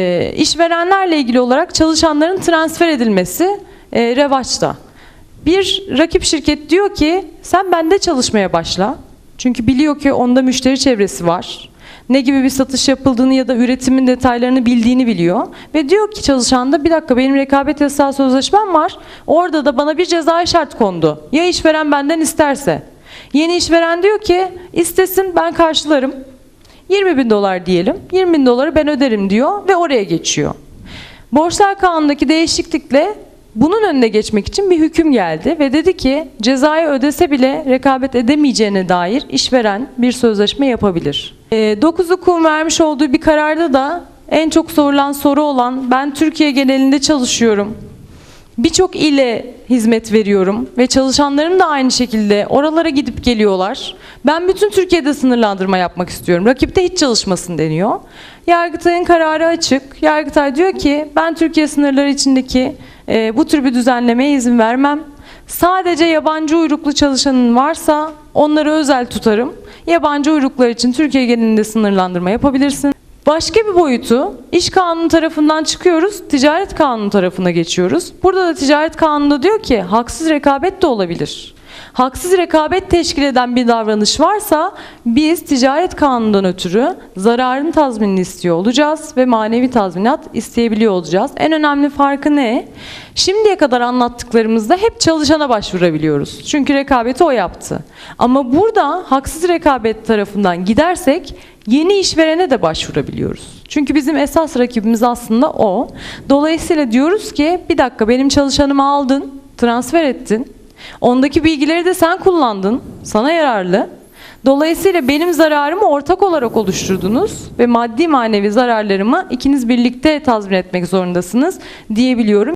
E, işverenlerle ilgili olarak çalışanların transfer edilmesi e, revaçta. Bir rakip şirket diyor ki sen bende çalışmaya başla. Çünkü biliyor ki onda müşteri çevresi var. Ne gibi bir satış yapıldığını ya da üretimin detaylarını bildiğini biliyor. Ve diyor ki çalışan da bir dakika benim rekabet yasağı sözleşmem var. Orada da bana bir cezai şart kondu. Ya işveren benden isterse. Yeni işveren diyor ki istesin ben karşılarım. 20 bin dolar diyelim. 20 bin doları ben öderim diyor ve oraya geçiyor. Borçlar kanundaki değişiklikle bunun önüne geçmek için bir hüküm geldi ve dedi ki cezayı ödese bile rekabet edemeyeceğine dair işveren bir sözleşme yapabilir. 9 hukukun vermiş olduğu bir kararda da en çok sorulan soru olan ben Türkiye genelinde çalışıyorum. Birçok ile hizmet veriyorum ve çalışanlarım da aynı şekilde oralara gidip geliyorlar. Ben bütün Türkiye'de sınırlandırma yapmak istiyorum. Rakipte hiç çalışmasın deniyor. Yargıtay'ın kararı açık. Yargıtay diyor ki ben Türkiye sınırları içindeki e, bu tür bir düzenlemeye izin vermem. Sadece yabancı uyruklu çalışanın varsa onları özel tutarım. Yabancı uyruklar için Türkiye genelinde sınırlandırma yapabilirsin. Başka bir boyutu iş kanunu tarafından çıkıyoruz, ticaret kanunu tarafına geçiyoruz. Burada da ticaret kanunu diyor ki haksız rekabet de olabilir. Haksız rekabet teşkil eden bir davranış varsa biz ticaret kanunundan ötürü zararın tazminini istiyor olacağız ve manevi tazminat isteyebiliyor olacağız. En önemli farkı ne? Şimdiye kadar anlattıklarımızda hep çalışana başvurabiliyoruz. Çünkü rekabeti o yaptı. Ama burada haksız rekabet tarafından gidersek yeni işverene de başvurabiliyoruz. Çünkü bizim esas rakibimiz aslında o. Dolayısıyla diyoruz ki bir dakika benim çalışanımı aldın, transfer ettin. Ondaki bilgileri de sen kullandın. Sana yararlı. Dolayısıyla benim zararımı ortak olarak oluşturdunuz ve maddi manevi zararlarımı ikiniz birlikte tazmin etmek zorundasınız diyebiliyorum.